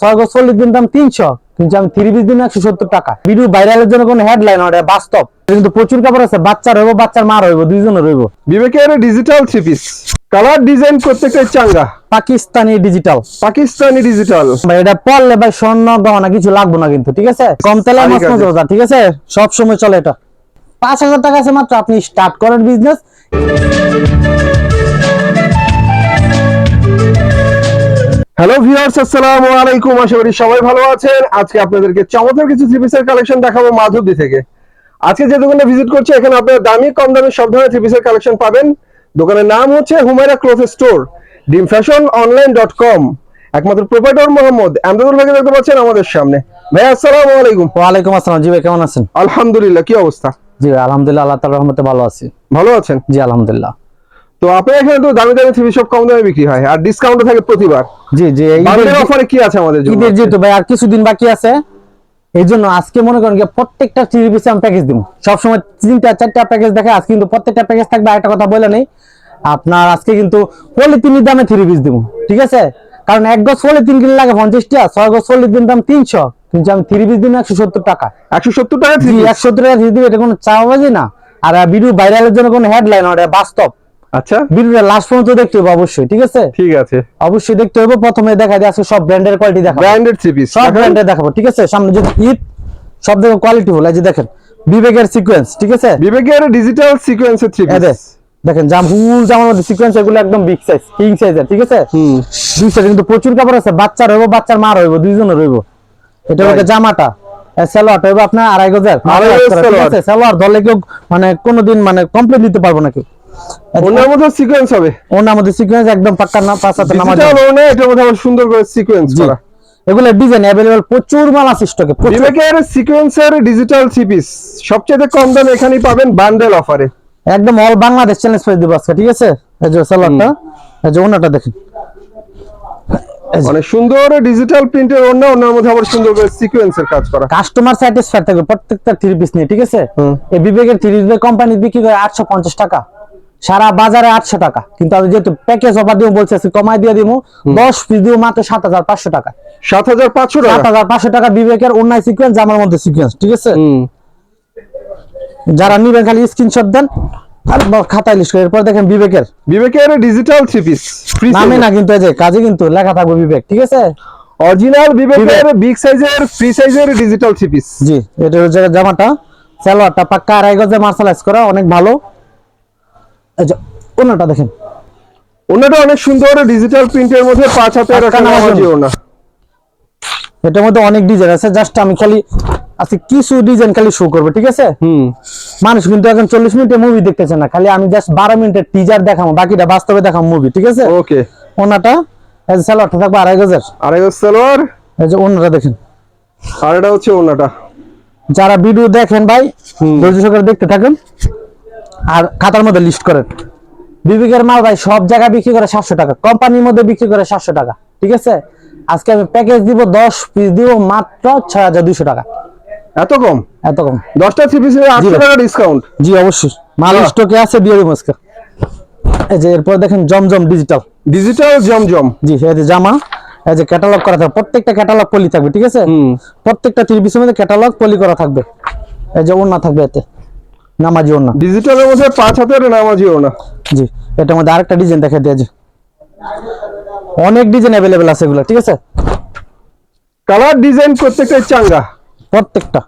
ছয় গজ চল্লিশ দিন দাম তিনশো কিন্তু আমি থ্রি পিস দিন একশো সত্তর টাকা। ভিডিও ভাইরালের জন্য কোনো হেডলাইন ওটা বাস্তব। কিন্তু প্রচুর কাপড় আছে বাচ্চা রইব বাচ্চার মা রইব দুইজনে রইব। বিবেকের digital three piece colour design প্রত্যেকটা চাঙ্গা। পাকিস্তানি ডিজিটাল পাকিস্তানি ডিজিটাল ভাই এটা পড়লে ভাই স্বর্ণ গহনা কিছু লাগবে না কিন্তু ঠিক আছে? কম তেলে মাছ মজা ঠিক আছে? সব সময় চলে এটা। পাঁচ হাজার টাকা আছে মাত্র আপনি স্টার্ট করেন বিজনেস হ্যালো ভিউয়ার্স আসসালামু আলাইকুম। আশা করি সবাই ভালো আছেন। আজকে আপনাদেরকে চমৎকার কিছু থ্রি পিসের কালেকশন দেখাবো মাধবদী থেকে। আজকে যে দোকানে ভিজিট করছি এখানে আপনারা দামি কম দামি সব ধরনের থ্রি পিসের কালেকশন পাবেন। দোকানের নাম হচ্ছে হুমায়রা ক্লোথ স্টোর ডিম ফ্যাশন অনলাইন ডট কম একমাত্র প্রোপাইটর মোহাম্মদ আমদাদুল ভাইকে দেখতে পাচ্ছেন আমাদের সামনে। ভাই আসসালামু আলাইকুম। ওয়ালাইকুম আসসালাম। জি ভাই কেমন আছেন? আলহামদুলিল্লাহ কি অবস্থা? জি আলহামদুলিল্লাহ আল্লাহ তাআলার রহমতে ভালো আছি। ভালো আছেন? জি আলহামদুলিল্লাহ। তো আপনার এখানে তো দামি দামি থ্রি সব কম দামে বিক্রি হয় আর ডিসকাউন্ট থাকে প্রতিবার। জি জি ঈদের- অফারে কি আছে আমাদের জন্য? ঈদের যেহেতু ভাই আর কিছুদিন বাকি আছে এই জন্য আজকে মনে করেন যে প্রত্যেকটা থ্রি পিসে আমি প্যাকেজ দিব। সবসময় তিনটা চারটা প্যাকেজ দেখে আজকে কিন্তু প্রত্যেকটা প্যাকেজ থাকবে একটা কথা বলে নেই আপনার আজকে কিন্তু পলিথিনের দামে থ্রি পিস দিব ঠিক আছে? কারণ এক গজ পলিথিন কিনলে লাগে পঞ্চাশ টাকা ছয় গজ পলিথিন দাম তিনশো কিন্তু আমি থ্রি পিস দিব একশো সত্তর টাকা। একশো সত্তর টাকা একশো সত্তর টাকা থ্রি দিব এটা কোনো চাওয়াবাজি না। আর ভিডিও ভাইরালের জন্য কোনো হেডলাইন ওটা বাস্তব। আচ্ছা। ভিডিওটা লাস্ট পর্যন্ত দেখতে হবে অবশ্যই ঠিক আছে? ঠিক আছে। অবশ্যই দেখতে হবে প্রথমে দেখা যায় আজকে সব ব্র্যান্ডের কোয়ালিটি দেখা ব্র্যান্ডেড থ্রি পিস সব ব্র্যান্ডে দেখাবো ঠিক আছে? সামনে যদি ঈদ সব দেখো কোয়ালিটি ফুল এই যে দেখেন বিবেকের সিকোয়েন্স ঠিক আছে? বিবেকের ডিজিটাল সিকোয়েন্সের থ্রি পিস দেখেন জাম হুল জামার মধ্যে সিকোয়েন্স এগুলো একদম বিগ সাইজ কিং সাইজের ঠিক আছে? হুম। দুই সাইড কিন্তু প্রচুর কাপড় আছে বাচ্চা রইব বাচ্চার মা রইব দুইজনে রইব। এটা জামাটা সালোয়ারটা হইব আপনার আড়াই গজের। আড়াই গজ ঠিক সালোয়ার। ধরলে কেউ মানে কোনোদিন মানে কমপ্লিট দিতে পারব না কেউ। ওনার মধ্যে সিকোয়েন্স হবে। ওনার মধ্যে সিকোয়েন্স একদম পাক্কা না নামাজ ওনে এটার মধ্যে আবার সুন্দর করে সিকোয়েন্স করা। এগুলো ডিজাইন অ্যাভেলেবল প্রচুর মাল আছে স্টকে বিবেকের সিকোয়েন্সের ডিজিটাল থ্রি পিস সবচেয়ে কম দামে এখানেই পাবেন বান্ডেল অফারে একদম অল বাংলাদেশ চ্যালেঞ্জ করে দিব আজকে ঠিক আছে? এই যে এই যে ওনাটা দেখেন। অনেক সুন্দর ডিজিটাল প্রিন্টের ওনা ওনার মধ্যে আবার সুন্দর করে সিকোয়েন্সের কাজ করা। কাস্টমার স্যাটিসফাইড থাকবে প্রত্যেকটা থ্রি পিস নিয়ে ঠিক আছে? এই বিবেকের থ্রি পিস কোম্পানি বিক্রি করে আটশো পঞ্চাশ টাকা। সারা বাজারে আটশো টাকা। কিন্তু আমি যেহেতু প্যাকেজ অফার দিব বলছি কমাই দিয়ে দিব দশ পিস দিব মাত্র সাত হাজার পাঁচশো টাকা। সাত হাজার পাঁচশো সাত হাজার পাঁচশো টাকা বিবেকের অন্যায় সিকোয়েন্স আমার মধ্যে সিকোয়েন্স ঠিক আছে? যারা নিবেন খালি স্ক্রিনশট দেন আর বা খাতায় লিস্ট করে। এরপর দেখেন বিবেকের। বিবেকের ডিজিটাল থ্রি পিস নামে না কিন্তু এই যে কাজে কিন্তু লেখা থাকবে বিবেক ঠিক আছে? অরিজিনাল বিবেকের বিগ সাইজের ফ্রি সাইজের ডিজিটাল থ্রি পিস জি এটা হচ্ছে জামাটা। সালোয়ারটা পাক্কা আড়াই গজে মার্শালাইজ করা অনেক ভালো। যে ওনাটা দেখেন। ওনাটা অনেক সুন্দর ডিজিটাল প্রিন্টের মধ্যে পাঁচ হাতের ওনা এটার মধ্যে অনেক ডিজাইন আছে জাস্ট আমি খালি আজকে কিছু ডিজাইন খালি শো করব ঠিক আছে? হুম। মানুষ কিন্তু এখন চল্লিশ মিনিটের মুভি দেখতেছে না খালি আমি জাস্ট বারো মিনিটের টিজার দেখাবো বাকিটা বাস্তবে দেখাবো মুভি ঠিক আছে? ওকে ওনাটা এই সালোয়ারটা থাকবে আড়াই গজের। আড়াই গজ সালোয়ার। এই যে ওনাটা দেখেন। আর এটা হচ্ছে ওনাটা যারা ভিডিও দেখেন ভাই। ধৈর্য সহকারে দেখতে থাকেন। আর খাতার মধ্যে লিস্ট করেন বিবেকের মাল ভাই সব জায়গায় বিক্রি করে সাতশো টাকা কোম্পানির মধ্যে বিক্রি করে সাতশো টাকা ঠিক আছে? আজকে আমি প্যাকেজ দিব দশ পিস দিব মাত্র ছয় হাজার দুইশো টাকা। এত কম? এত কম। দশটা থ্রি পিসের আটশো টাকা ডিসকাউন্ট জি অবশ্যই। মাল। স্টকে আছে দিয়ে দিব আজকে। এই যে এরপর দেখেন জমজম ডিজিটাল ডিজিটাল জমজম। জি এই যে জামা এই যে ক্যাটালগ করা থাকবে। প্রত্যেকটা ক্যাটালগ পলি থাকবে ঠিক আছে? প্রত্যেকটা থ্রি পিসের মধ্যে ক্যাটালগ পলি করা থাকবে। এই যে ওড়না থাকবে এতে। নামাজি ওড়না ডিজিটালের মধ্যে পাঁচ হাতের নামাজি ওনা জি এটার মধ্যে আরেকটা ডিজাইন দেখা দিয়েছে অনেক ডিজাইন অ্যাভেলেবেল আছে এগুলো ঠিক আছে? কালার ডিজাইন প্রত্যেকটাই চাঙ্গা। প্রত্যেকটা।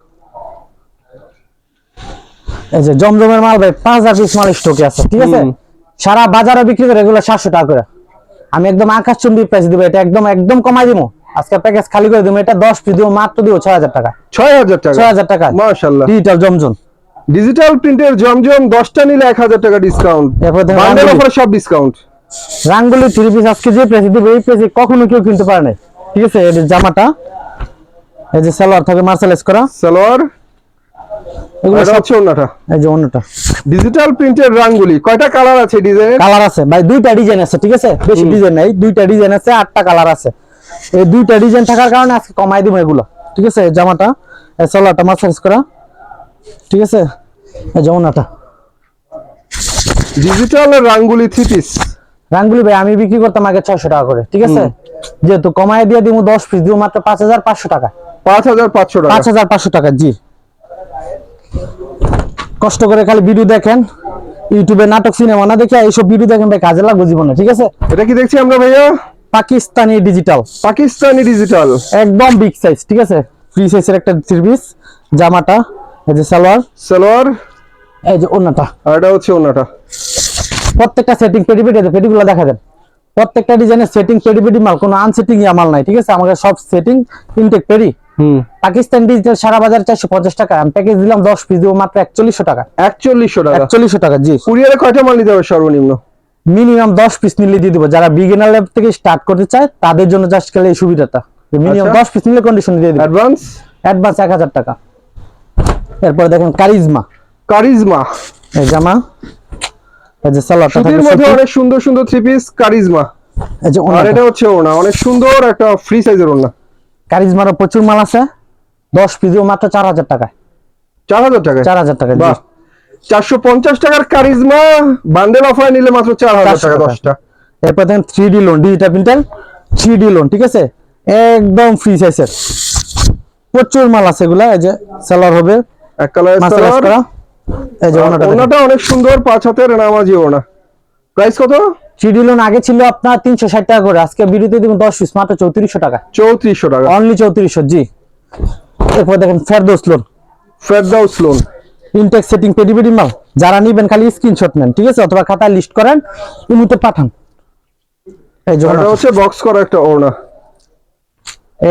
এই যে জমজমের মাল ভাই পাঁচ হাজার পিস মাল স্টকে আছে ঠিক আছে। সারা বাজারে বিক্রি করে এগুলো সাতশো টাকা করে। আমি একদম আকাশ চুম্বি প্রাইস দিব এটা একদম একদম কমাই দিব। আজকে প্যাকেজ খালি করে দিব এটা দশ পিস দিব মাত্র দিব ছয় হাজার টাকা। ছয় হাজার টাকা। ছয় হাজার টাকা। মাশাল্লাহ ডিজিটাল জমজম। ডিজিটাল প্রিন্টের জমজম দশটা নিলে এক হাজার টাকা ডিসকাউন্ট বান্ডেল। অফারে সব ডিসকাউন্ট রাঙ্গুলি থ্রি পিস আজকে যে প্রাইস দিব এই প্রাইসে কখনো কেউ কিনতে পারে না ঠিক আছে? এই জামাটা এই যে সালোয়ার থাকে মার্শালাইজ করা। সালোয়ার এগুলো হচ্ছে ওনাটা এই যে অন্যটা ডিজিটাল প্রিন্টের রাঙ্গুলি কয়টা কালার আছে ডিজাইনের কালার আছে। ভাই দুইটা ডিজাইন আছে ঠিক আছে? বেশি ডিজাইন নাই দুইটা ডিজাইন আছে আটটা কালার আছে। এই দুইটা ডিজাইন থাকার কারণে আজকে কমাই দিব এগুলো। ঠিক আছে? জামাটা এই সালোয়ারটা মার্শালাইজ করা। ঠিক আছে? এই যে অন্যটা ডিজিটাল রাঙ্গুলি থ্রি পিস রাঙ্গুলি ভাই আমি বিক্রি করতাম আগে ছয়শো টাকা করে ঠিক আছে? যেহেতু কমায় দিয়ে দিব দশ পিস দিব মাত্র পাঁচ হাজার পাঁচশো টাকা। পাঁচ হাজার পাঁচশো টাকা। পাঁচ হাজার পাঁচশো টাকা জি। কষ্ট করে খালি ভিডিও দেখেন ইউটিউবে নাটক সিনেমা না দেখে এইসব ভিডিও দেখেন ভাই কাজে লাগবে জীবনে ঠিক আছে? এটা কি দেখছি আমরা ভাইয়া? পাকিস্তানি ডিজিটাল পাকিস্তানি ডিজিটাল একদম বিগ সাইজ ঠিক আছে? ফ্রি সাইজের একটা থ্রি পিস জামাটা। এই যে সালোয়ার। সালোয়ার। এই যে ওন্নাটা আর এটা হচ্ছে ওনাটা প্রত্যেকটা সেটিং পেডি পেডি পেডি গুলো দেখা দেন। প্রত্যেকটা ডিজাইনের সেটিং পেডি পেডি মাল কোনো আনসেটিং মাল নাই ঠিক আছে? আমাদের সব সেটিং ইনটেক পেডি পাকিস্তান ডিজিটাল সারা বাজার চারশো পঞ্চাশ টাকা আমি প্যাকেজ দিলাম দশ পিস দিব মাত্র একচল্লিশশো টাকা। একচল্লিশশো টাকা? একচল্লিশশো টাকা জি। কুরিয়ারে কয়টা মাল নিতে হবে সর্বনিম্ন? মিনিমাম দশ পিস নিলে দিয়ে দিব। যারা বিগিনার লেভেল থেকে স্টার্ট করতে চায় তাদের জন্য জাস্ট গেলে এই সুবিধাটা। মিনিমাম আচ্ছা। দশ পিস নিলে কন্ডিশন দিয়ে দিব। অ্যাডভান্স অ্যাডভান্স এক হাজার টাকা। এরপর দেখেন কারিজমা। কারিজমা। এই জামা এই যে সালোয়ারটা সুতির মধ্যে অনেক সুন্দর সুন্দর থ্রি পিস কারিজমা। এই যে আর এটা হচ্ছে ওনা অনেক সুন্দর একটা ফ্রি সাইজের ওনা। কারিজমারও প্রচুর মাল আছে দশ পিসও মাত্র চার হাজার টাকায়। চার হাজার টাকা চার হাজার টাকা বাহ। চারশো পঞ্চাশ টাকার কারিজমা বান্ডেল অফার নিলে মাত্র চার হাজার 400 টাকা টাকা। দশটা। এরপর দেখেন three D lawn digital printer three D lawn ঠিক আছে? একদম ফ্রি সাইজের প্রচুর মাল আছে এগুলা এই যে সেলার হবে। এক কালার মাস্টার করা এই যে ওনাটা ওনাটা অনেক সুন্দর পাঁচ হাতের নামাজি ওনা প্রাইস কত? থ্রি লোন আগে ছিল আপনার তিনশো ষাট টাকা করে আজকে বিরুদ্ধে দিব দশ পিস মাত্র চৌত্রিশশো টাকা। চৌত্রিশশো টাকা। অনলি চৌত্রিশশো জি। এরপর দেখেন ফেরদোস লোন ফেরদাউস লোন ইনটেক সেটিং পেডি পেডি মাল। যারা নিবেন খালি স্ক্রিনশট নেন ঠিক আছে? অথবা খাতায় লিস্ট করেন ইমুতে পাঠান। এই। হচ্ছে বক্স করা একটা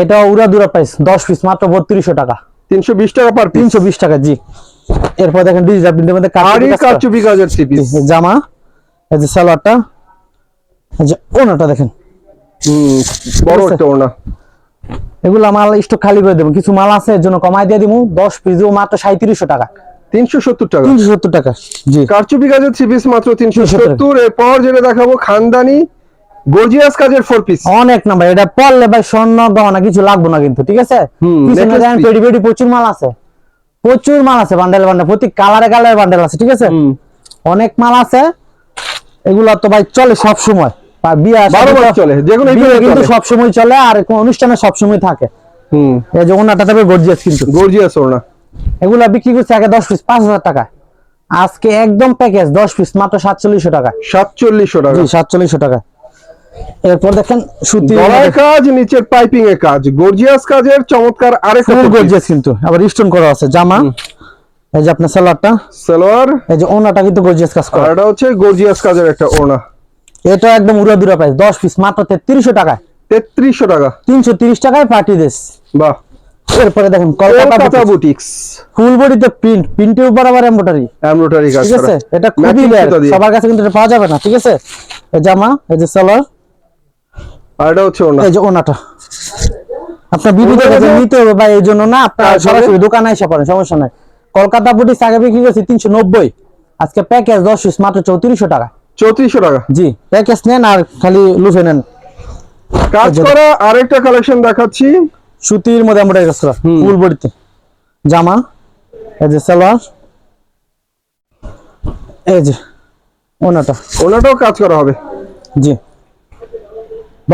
এটা উড়া দুরা প্রাইস দশ পিস মাত্র বত্রিশশো টাকা। তিনশো বিশ টাকা পার পিস তিনশো বিশ টাকা জি। এরপর দেখেন ডিজিটাল প্রিন্টের মধ্যে কাজ কারচুপি কাজের থ্রি পিস জামা এই যে সালোয়ারটা এই যে ওনাটা দেখেন। হুম বড় একটা ওনা। এগুলো মাল স্টক খালি করে দেবো। কিছু মাল আছে এর জন্য কমাই দিয়ে দিব দশ পিস মাত্র সাঁত্রিশশো টাকা। তিনশো সত্তর টাকা। তিনশো সত্তর টাকা জি। কারচুপি কাজের থ্রি পিস মাত্র তিনশো 370 সত্তর। এরপর যেটা দেখাবো খানদানি গর্জিয়াস কাজের ফোর পিস অনেক নাম্বার এটা পড়লে ভাই স্বর্ণ গহনা কিছু লাগবে না কিন্তু ঠিক আছে? পিছনে দেখেন পেডি পেডি প্রচুর মাল আছে। প্রচুর মাল আছে বান্ডেল বান্ডেল প্রতি কালারে কালারে বান্ডেল আছে ঠিক আছে? অনেক মাল আছে। এগুলা তো ভাই চলে সব সময় বিয়ে চলে, যেকোনো কিন্তু সব সময় চলে আর কোন অনুষ্ঠানে সব সময় থাকে। হুম। এই যে ওনাটা তবে গর্জিয়াস কিন্তু। গর্জিয়াস ওনা এগুলা বিক্রি করছে আগে দশ পিস পাঁচ হাজার টাকা আজকে একদম প্যাকেজ দশ পিস মাত্র সাতচল্লিশশো টাকা সাতচল্লিশশো টাকা। জি সাতচল্লিশশো টাকা এরপর দেখেন সুতি কাজ নিচের পাইপিং এর কাজ। গর্জিয়াস কাজের চমৎকার আরেকটা ফুল গর্জিয়াস কিন্তু। আবার স্টোন করা আছে জামা। এই যে আপনার সালোয়ারটা। সালোয়ার। এই যে ওনাটা কিন্তু গর্জিয়াস কাজ করা। এটা হচ্ছে গর্জিয়াস কাজের একটা ওনা এটা একদম উড়া দুরা প্রাইস দশ পিস মাত্র তেত্রিশশো টাকায়। তেত্রিশশো টাকা। তিনশো তিরিশ টাকায় পার্টি দেশ বাহ। এরপরে দেখেন কলকাতা বুটিক্স ফুল বডিতে প্রিন্ট প্রিন্টের উপর আবার এমব্রয়ডারি এমব্রয়ডারি কাজ ঠিক আছে? এটা খুবই। সবার কাছে কিন্তু এটা পাওয়া যাবে না ঠিক আছে? এই জামা এই যে সালোয়ার। আর এটা হচ্ছে ওনা এই যে ওনাটা আপনার বিবি ওনাটা দেখে যে- নিতে হবে ভাই এই জন্য না আপনার সরাসরি দোকানে এসে পড়েন সমস্যা নাই। কলকাতা বুটিস আগে বিক্রি করছি তিনশো নব্বই। আজকে প্যাকেজ দশ পিস মাত্র চৌত্রিশশো টাকা। চৌত্রিশশো টাকা। জি প্যাকেজ নেন আর খালি লুফে নেন। কাজ করা আরেকটা কালেকশন দেখাচ্ছি। সুতির মধ্যে এমব্রয়ডারি কাজ করা হুম। ফুল বডিতে। জামা এই যে সালোয়ার। এই যে ওনাটা ওনাটাও কাজ করা হবে। জি।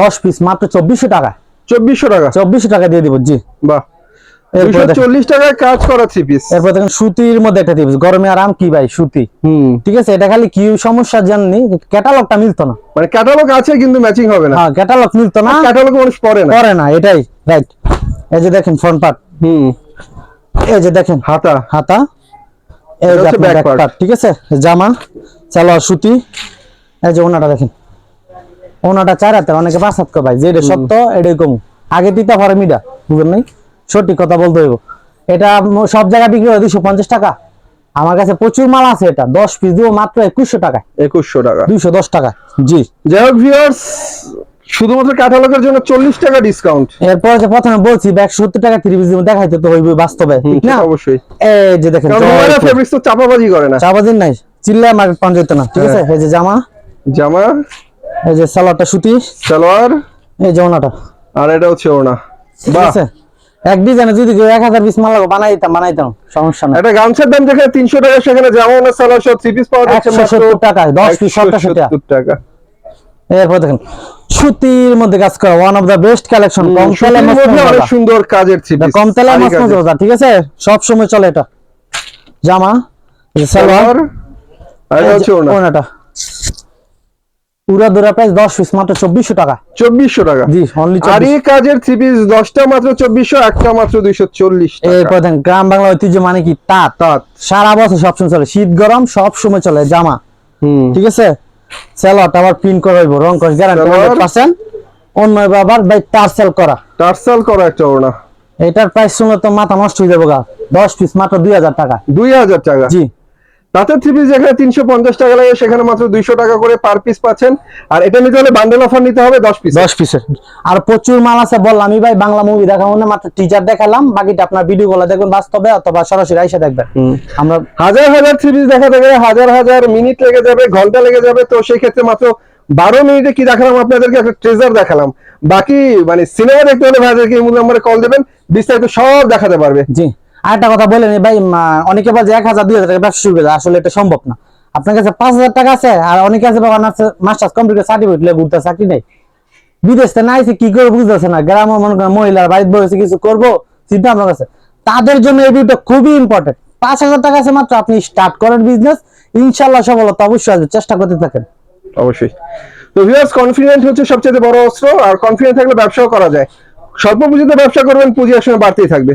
দশ পিস মাত্র চব্বিশশো টাকা। চব্বিশশো টাকা? চব্বিশশো টাকা দিয়ে দিব জি। বাহ। কাজ করা থ্রি পিস এরপর দেখেন সুতির মধ্যে একটা দিবস গরমে আরাম কি ভাই সুতি। হুম। ঠিক আছে? এটা খালি কি সমস্যা জাননি? ক্যাটালগটা মিলতো না। মানে ক্যাটালগ আছে কিন্তু ম্যাচিং হবে না। হ্যাঁ ক্যাটালগ মিলতো না। ক্যাটালগ মানুষ পড়ে না। করে না এটাই। রাইট এই যে দেখেন ফ্রন্ট পার্ট হুম। এই যে দেখেন হাতা। হাতা। এই যে part। part, ঠিক আছে? জামা সালোয়ার সুতি। এই যে ওনাটা দেখেন। ওনাটা চার হাতের অনেকে পাঁচ হাত ভাই যেটা সত্য এটাই কম। আগে দিতে পারে মিডা বুঝলেন নাই? সঠিক কথা বলতে হইব। এটা সব জায়গায় বিক্রি হয় দুইশো পঞ্চাশ টাকা। আমার কাছে প্রচুর মাল আছে এটা। দশ পিস দিব মাত্র একুশশো টাকা একুশশো টাকা। দুইশো দশ টাকা জি। যাই হোক ভিউয়ার্স শুধুমাত্র ক্যাটালগের জন্য চল্লিশ টাকা ডিসকাউন্ট এরপর যে প্রথমে বলছি ব্যাগ সত্তর টাকা তিরিশ দিব দেখাইতে তো হইবে বাস্তবে। ঠিক না? অবশ্যই। এই যে দেখেন ফেব্রিক্স তো চাপাবাজি করে না। চাবাদিন নাই। চিল্লায় মার্কেট পান যেত না। ঠিক আছে? হ্যাঁ। এই যে জামা। জামা। এই যে সালোয়ারটা সুতি। সালোয়ার? এই যে ওনাটা। আর এটা হচ্ছে ওনা ঠিক আছে? এক ডিজাইনে যদি কেউ এক হাজার পিস মাল লাগো বানাই দিতাম বানাইতাম সমস্যা নাই। একটা গামছার দাম যেখানে তিনশো টাকা সেখানে জামা ওনা সালোয়ার সব থ্রি পিস পাওয়া যাচ্ছে একশো টাকায় দশ পিস সত্তর টাকা। টাকা। এরপর দেখেন সুতির মধ্যে কাজ করা one of the best collection কম তেলে অনেক সুন্দর কাজের এটা পিস কম তেলে মস্ত মজা, ঠিক আছে? সব সময় চলে এটা। জামা সালোয়ার আর এটা হচ্ছে ওনাটা পুরা দুরা প্রাইস দশ পিস মাত্র চব্বিশশো টাকা। চব্বিশশো টাকা। জি অনলি আর এই কাজের থ্রি পিস দশটা মাত্র চব্বিশশো একটা মাত্র দুইশো চল্লিশ এরপর দেখেন গ্রাম বাংলা ঐতিহ্য মানে কি? তাঁত। তাঁত। সারা বছর সবসময় চলে। শীত গরম সব সময় চলে। জামা। হুম। ঠিক আছে? স্যালোয়ারটা আবার প্রিন্ট করা হইব। রং কস গ্যারান্টি সালোয়ার। হান্ড্রেড পার্সেন্ট অন্য আবার বাই টার্সেল করা। টার্সাল করা একটা ওড়না। এটার প্রাইস শুনলে তো মাথা নষ্ট হয়ে যাবে গা। দশ পিস মাত্র দুই হাজার টাকা। দুই হাজার টাকা। জি। তাঁতের থ্রি পিস যেখানে তিনশো পঞ্চাশ টাকা লাগে সেখানে মাত্র দুইশো টাকা করে পার পিস পাচ্ছেন। আর এটা নিতে হলে বান্ডেল অফার নিতে হবে দশ পিস দশ পিসের আর প্রচুর মাল আছে বললাম আমি ভাই বাংলা মুভি দেখাবো না মাত্র টিচার দেখালাম। বাকিটা আপনার ভিডিও গুলো দেখবেন বাস্তবে অথবা সরাসরি আইসা দেখবেন। আমরা হাজার হাজার থ্রি পিস দেখা গেলে হাজার হাজার মিনিট লেগে যাবে ঘণ্টা লেগে যাবে। তো সেই ক্ষেত্রে মাত্র বারো মিনিটে কি দেখালাম? আপনাদেরকে একটা ট্রেজার দেখালাম। বাকি মানে সিনেমা দেখতে হলে ভাইদেরকে এই নাম্বারে কল দেবেন বিস্তারিত সব দেখাতে পারবে। জি। আর একটা কথা বলেন ভাই অনেকে বলে এক হাজার, দুই হাজার টাকা ব্যবসা শুরু করে আসলে এটা সম্ভব না। আপনার কাছে পাঁচ হাজার টাকা আছে, আর অনেকে আছে বাবা মাস্টার্স কম্পিউটার সার্টিফিকেট লেগে ঘুরতে, চাকরি নেই। বিদেশ থেকে নাইছে, কি করে বুঝতেছে না। গ্রামে মনে করেন মহিলার বাড়িতে বসে কিছু করব, চিন্তা আপনার কাছে তাদের জন্য এই ভিডিওটা খুবই ইম্পর্টেন্ট পাঁচ হাজার টাকা আছে মাত্র, আপনি স্টার্ট করেন বিজনেস ইনশাল্লাহ সফলতা অবশ্যই আসবে, চেষ্টা করতে থাকেন। অবশ্যই। তো ভিউয়ার্স কনফিডেন্ট হচ্ছে সবচেয়ে বড় অস্ত্র, আর কনফিডেন্ট থাকলে ব্যবসাও করা যায়। স্বল্প পুঁজিতে ব্যবসা করবেন, পুঁজি আসলে বাড়তেই থাকবে।